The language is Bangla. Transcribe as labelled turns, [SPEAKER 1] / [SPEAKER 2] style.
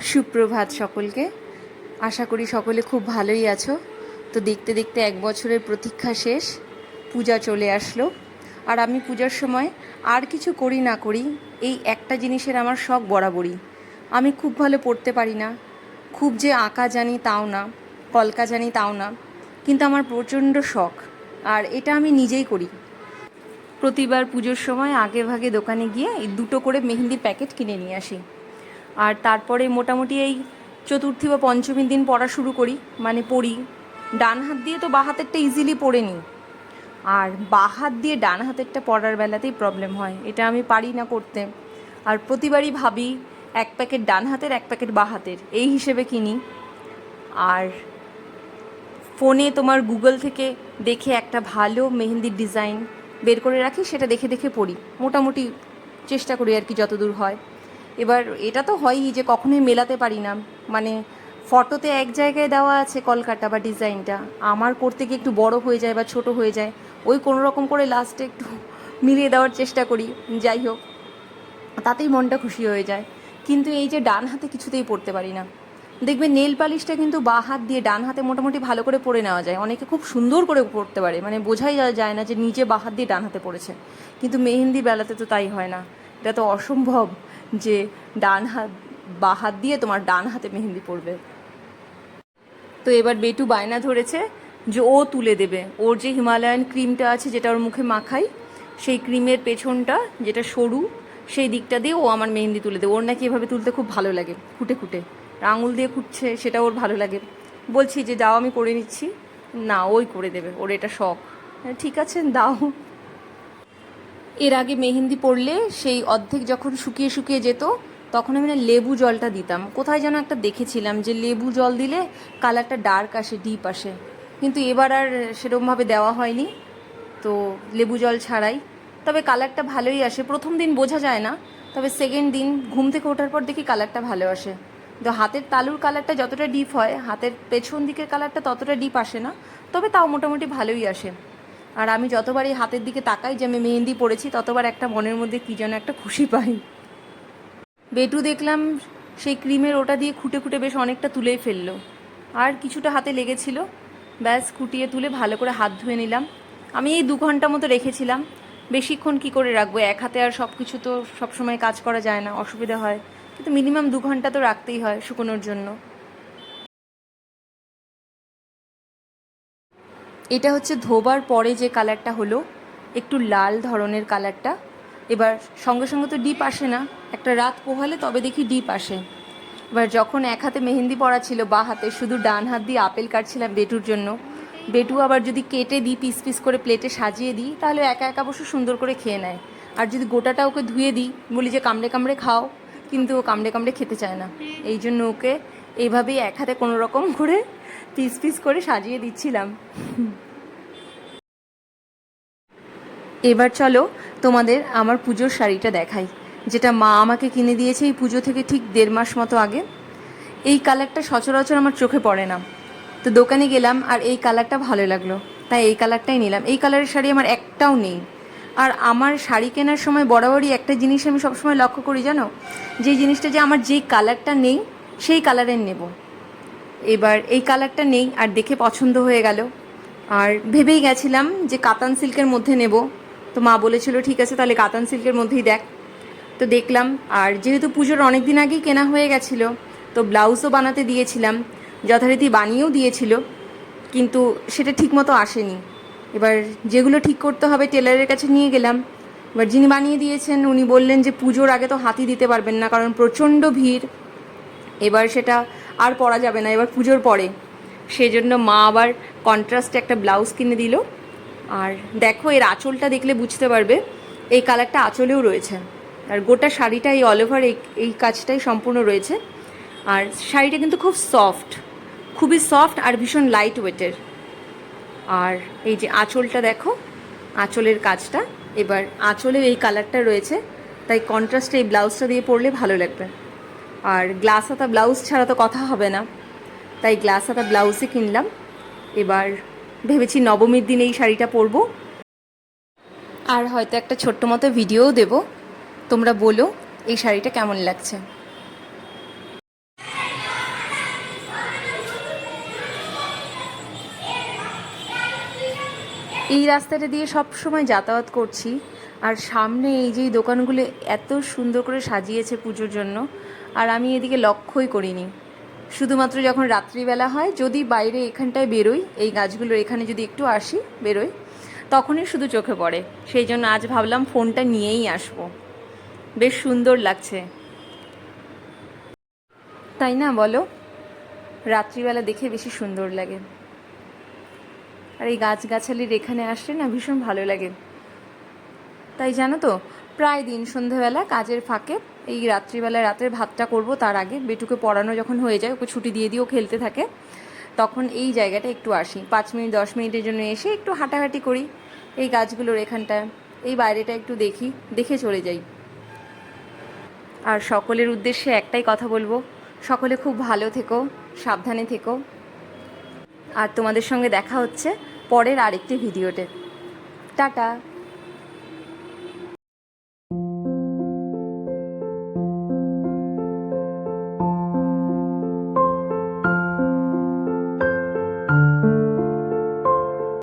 [SPEAKER 1] সুপ্রভাত সকলকে। আশা করি সকলে খুব ভালোই আছো। তো দেখতে দেখতে এক বছরের প্রতীক্ষা শেষ, পূজা চলে আসলো। আর আমি পূজার সময় আর কিছু করি না করি, এই একটা জিনিসের আমার শখ বরাবরই। আমি খুব ভালো পড়তে পারি না, খুব যে আঁকা জানি তাও না, কলকা জানি তাও না, কিন্তু আমার প্রচণ্ড শখ, আর এটা আমি নিজেই করি। প্রতিবার পুজোর সময় আগে ভাগে দোকানে গিয়ে এই দুটো করে মেহেন্দির প্যাকেট কিনে নিয়ে আসি। আর তারপরে মোটামুটি এই চতুর্থী বা পঞ্চমীর দিন পড়া শুরু করি মানে পড়ি। ডান হাত দিয়ে তো বা হাতেরটা ইজিলি পড়ে নিই। আর বা হাত দিয়ে ডান হাতেরটা পড়ার বেলাতেই প্রবলেম হয়, এটা আমি পারি না করতে। আর প্রতিবারই ভাবি, এক প্যাকেট ডান হাতের, এক প্যাকেট বা হাতের, এই হিসেবে কিনি। আর ফোনে তোমার গুগল থেকে দেখে একটা ভালো মেহেন্দির ডিজাইন বের করে রাখি, সেটা দেখে দেখে পড়ি। মোটামুটি চেষ্টা করি আর কি যতদূর হয়। এবার এটা তো হয়ই যে কখনোই মেলাতে পারি না। মানে ফটোতে এক জায়গায় দেওয়া আছে কলকাটা বা ডিজাইনটা, আমার করতে গিয়ে একটু বড় হয়ে যায় বা ছোট হয়ে যায়, ওই কোনো রকম করে লাস্টে একটু মিলিয়ে দেওয়ার চেষ্টা করি, যাই হোক, তাতেই মনটা খুশি হয়ে যায়। কিন্তু এই যে ডান হাতে কিছুতেই পড়তে পারি না। দেখবে নেল পালিশটা কিন্তু বা হাত দিয়ে ডান হাতে মোটামুটি ভালো করে পরে নেওয়া যায়। অনেকে খুব সুন্দর করে পড়তে পারে মানে বোঝাই যায় না যে নিজে বা হাত দিয়ে ডান হাতে পড়েছে। কিন্তু মেহেন্দি বেলাতে তো তাই হয় না। এটা তো অসম্ভব যে ডান হাত, বা হাত দিয়ে তোমার ডান হাতে মেহেন্দি পড়বে তো এবার বেটু বায়না ধরেছে যে ও তুলে দেবে। ওর যে হিমালয়ান ক্রিমটা আছে যেটা ওর মুখে মাখাই, সেই ক্রিমের পেছনটা যেটা সরু, সেই দিকটা দিয়ে ও আমার মেহেন্দি তুলে দেবে। ওর নাকি এভাবে তুলতে খুব ভালো লাগে, খুঁটে খুঁটে। আঙুল দিয়ে খুঁটছে, সেটা ওর ভালো লাগে। বলছি যে যাও আমি করে নিচ্ছি। না, ওই করে দেবে। ওর এটা শখ। ঠিক আছে, দাও। এর আগে মেহেন্দি পড়লে সেই অর্ধেক যখন শুকিয়ে শুকিয়ে যেত, তখন আমি না লেবু জলটা দিতাম। কোথায় যেন একটা দেখেছিলাম যে লেবু জল দিলে কালারটা ডার্ক আসে, ডিপ আসে। কিন্তু এবার আর সেরকমভাবে দেওয়া হয়নি। তো লেবু জল ছাড়াই। তবে কালারটা ভালোই আসে। প্রথম দিন বোঝা যায় না, তবে সেকেন্ড দিন ঘুম থেকে ওঠার পর দেখি কালারটা ভালো আসে। তো হাতের তালুর কালারটা যতটা ডিপ হয়, হাতের পেছন দিকের কালারটা ততটা ডিপ আসে না, তবে তাও মোটামুটি ভালোই আসে। আর আমি যতবার এই হাতের দিকে তাকাই যে আমি মেহেন্দি পড়েছি ততবার একটা মনের মধ্যে কী যেন একটা খুশি পাই। বেটু দেখলাম সেই ক্রিমের ওটা দিয়ে খুঁটে খুঁটে বেশ অনেকটা তুলেই ফেলল। আর কিছুটা হাতে লেগেছিল। ব্যাস, খুঁটিয়ে তুলে ভালো করে হাত ধুয়ে নিলাম। আমি এই দু ঘণ্টা মতো রেখেছিলাম। বেশিক্ষণ কি করে রাখব? এক হাতে আর সব কিছু তো সবসময় কাজ করা যায় না, অসুবিধা হয়। কিন্তু মিনিমাম দু ঘণ্টা তো রাখতেই হয় শুকোনোর জন্য। এটা হচ্ছে ধোবার পরে যে কালারটা হলো, একটু লাল ধরনের কালারটা। এবার সঙ্গে সঙ্গে তো ডিপ আসে না, একটা রাত পোহালে তবে দেখি ডিপ আসে। এবার যখন এক হাতে মেহেন্দি পড়া ছিল বা হাতে, শুধু ডান হাত দিয়ে আপেল কাটছিলাম বেটুর জন্য, বেটু আবার যদি কেটে দিই পিস পিস করে প্লেটে সাজিয়ে দিই, তাহলে একা একা বসে সুন্দর করে খেয়ে নেয়। আর যদি গোটাটা ওকে ধুয়ে দিই, বলি যে কামড়ে কামড়ে খাও, কিন্তু ও কামড়ে কামড়ে খেতে চায় না। এই জন্য ওকে এইভাবেই এক হাতে কোনো রকম করে পিস পিস করে সাজিয়ে দিচ্ছিলাম। এবার চলো তোমাদের আমার পুজোর শাড়িটা দেখাই, যেটা মা আমাকে কিনে দিয়েছে এই পুজো থেকে ঠিক দেড় মাস মতো আগে। এই কালারটা সচরাচর আমার চোখে পড়ে না। তো দোকানে গেলাম আর এই কালারটা ভালো লাগল, তাই এই কালারটাই নিলাম। এই কালারের শাড়ি আমার একটাও নেই। আর আমার শাড়ি কেনার সময় বরাবরই একটা জিনিস আমি সবসময় লক্ষ্য করি জানো? যে জিনিসটা যে আমার যেই কালারটা নেই সেই কালারের নেব। এবার এই কালারটা নেই, আর দেখে পছন্দ হয়ে গেল। আর ভেবেই গেছিলাম যে কাতান সিল্কের মধ্যে নেব। তো মা বলেছিল, ঠিক আছে, তাহলে কাতান সিল্কের মধ্যেই দেখ। তো দেখলাম, আর যেহেতু পুজোর অনেক দিন আগেই কেনা হয়ে গেছিল, তো ব্লাউজও বানাতে দিয়েছিলাম, যথারীতি বানিয়েও দিয়েছিল, কিন্তু সেটা ঠিকমতো আসেনি। এবার যেগুলো ঠিক করতে হবে টেলারের কাছে নিয়ে গেলাম। এবার যিনি বানিয়ে দিয়েছেন, উনি বললেন যে পুজোর আগে তো হাতি দিতে পারবেন না, কারণ প্রচণ্ড ভিড়। এবার সেটা আর পরা যাবে না, এবার পুজোর পরে। সেজন্য মা আবার কন্ট্রাস্টে একটা ব্লাউজ কিনে দিল। আর দেখো, এর আঁচলটা দেখলে বুঝতে পারবে, এই কালারটা আঁচলেও রয়েছে। আর গোটা শাড়িটা এই অল ওভার এই এই কাজটাই সম্পূর্ণ রয়েছে। আর শাড়িটা কিন্তু খুব সফট খুবই সফট আর ভীষণ লাইট ওয়েটের আর এই যে আঁচলটা দেখো, আঁচলের কাজটা। এবার আঁচলের এই কালারটা রয়েছে, তাই কন্ট্রাস্টে এই ব্লাউজটা দিয়ে পরলে ভালো লাগবে। আর গ্লাস হাতা ব্লাউজ ছাড়া তো কথা হবে না। তাই গ্লাস হাতা ব্লাউজই কিনলাম। এবার ভেবেছি নবমীর দিনে এই শাড়িটা পরবো। আর হয়তো একটা ছোট্ট মতো ভিডিওও দেব। তোমরা বলো, এই শাড়িটা কেমন লাগছে? এই রাস্তাটা দিয়ে সব সময় যাতায়াত করছি। আর সামনে এই যে দোকানগুলো এত সুন্দর করে সাজিয়েছে পুজোর জন্য। আর আমি এদিকে লক্ষ্যই করিনি। শুধুমাত্র যখন রাত্রিবেলা হয়, যদি বাইরে এখানটায় বেরোই, এই গাছগুলোর এখানে যদি একটু আসি, বেরোই, তখনই শুধু চোখে পড়ে। সেই জন্য আজ ভাবলাম ফোনটা নিয়েই আসব। বেশ সুন্দর লাগছে। তাই না, বলো? রাত্রিবেলা দেখে বেশি সুন্দর লাগে। আর এই গাছগাছালির এখানে আসলে না ভীষণ ভালো লাগে। তাই জানো তো প্রায় দিন সন্ধেবেলা, কাজের ফাঁকে এই রাত্রিবেলা রাতের ভাতটা করব তার আগে। বেটুকে পড়ানো যখন হয়ে যায়, ওকে ছুটি দিয়ে দিয়েও খেলতে থাকে, তখন এই জায়গাটা একটু আসি। পাঁচ মিনিট, দশ মিনিটের জন্য এসে একটু হাঁটাহাঁটি করি এই গাছগুলোর এখানটায়। এই বাইরেটা একটু দেখি, দেখে চলে যাই। আর সকলের উদ্দেশ্যে একটাই কথা বলব, সকলে খুব ভালো থেকো, সাবধানে থেকো। আর তোমাদের সঙ্গে দেখা হচ্ছে পরের আরেকটি ভিডিওতে। টাটা!